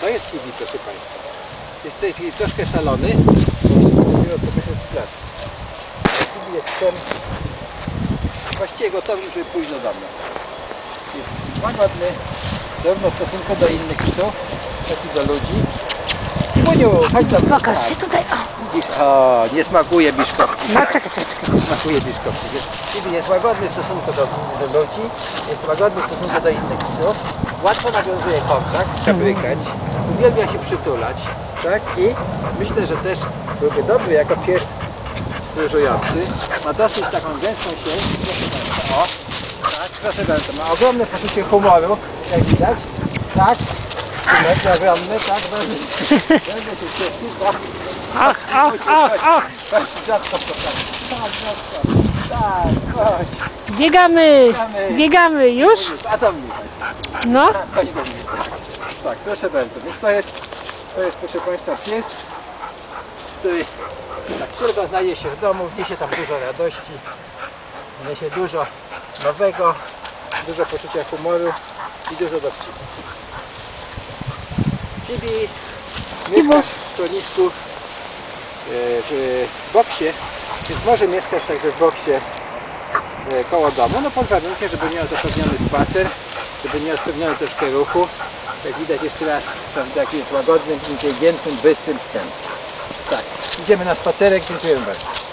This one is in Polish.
To jest kiwi, proszę Państwa. Jest tutaj taki troszkę szalony, dopiero co wyszedł z klatki. Kiwi jest ten właściwie gotowy, żeby pójść do domu. Jest łagodny, zarówno w stosunku do innych psów, jak i do ludzi. Kibuniu, chodź tam. Pokaż się tutaj. O, Widzisz, o, nie smakuje biszkopci. no czekaj, czekaj, czekaj. Smakuje biszkopci. Kiwi jest łagodny w stosunku do, do ludzi, jest łagodny w stosunku do innych psów. Łatwo nawiązuje kontakt, szabrykać, uwielbia się przytulać, tak? I myślę, że też byłby dobry jako pies stróżujący. Ma dosyć taką gęstą sieć, o, tak, proszę bardzo, ma ogromne poczucie humoru, jak widać, tak? Biegamy, Biegamy. już. A tam mi chodź. No, Chodź do mnie. Tak, proszę bardzo. Więc to jest, to jest proszę Państwa pies, który, tak, którego znajdzie się w domu, niesie tam dużo radości, niesie dużo nowego, dużo poczucia humoru i dużo dowcipów. Kibi mieszka w schronisku e, w boksie, więc może mieszkać także w boksie e, koło domu, no pod warunkiem, żeby miał zapewniony spacer, żeby miał zapewniony troszkę ruchu. Jak widać jeszcze raz, prawda, jaki jest łagodnym, inteligentnym, bystrym psem. Tak, idziemy na spacerek, dziękujemy bardzo.